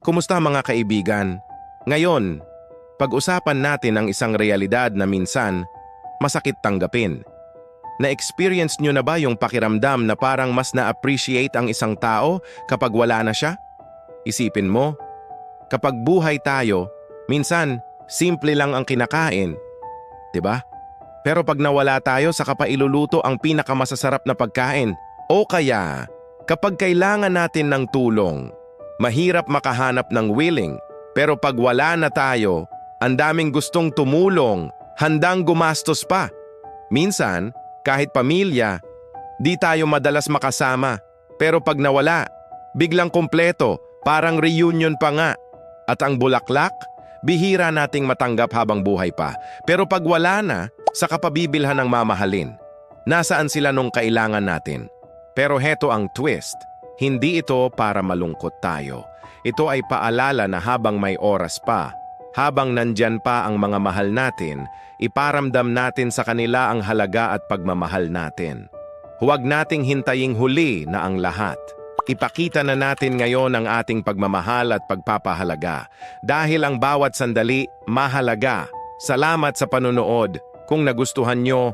Kumusta mga kaibigan? Ngayon, pag-usapan natin ang isang realidad na minsan masakit tanggapin. Na-experience nyo na ba yung pakiramdam na parang mas na-appreciate ang isang tao kapag wala na siya? Isipin mo, kapag buhay tayo, minsan simple lang ang kinakain. 'Di ba? Pero pag nawala tayo sa kapailuluto ang pinakamasasarap na pagkain, o kaya kapag kailangan natin ng tulong, mahirap makahanap ng willing, pero pag wala na tayo, ang daming gustong tumulong, handang gumastos pa. Minsan, kahit pamilya, di tayo madalas makasama, pero pag nawala, biglang kompleto, parang reunion pa nga. At ang bulaklak, bihira nating matanggap habang buhay pa. Pero pag wala na, sa kapabibilhan ng mamahalin. Nasaan sila nung kailangan natin? Pero heto ang twist. Hindi ito para malungkot tayo. Ito ay paalala na habang may oras pa, habang nandyan pa ang mga mahal natin, iparamdam natin sa kanila ang halaga at pagmamahal natin. Huwag nating hintaying huli na ang lahat. Ipakita na natin ngayon ang ating pagmamahal at pagpapahalaga. Dahil ang bawat sandali mahalaga. Salamat sa panonood. Kung nagustuhan nyo,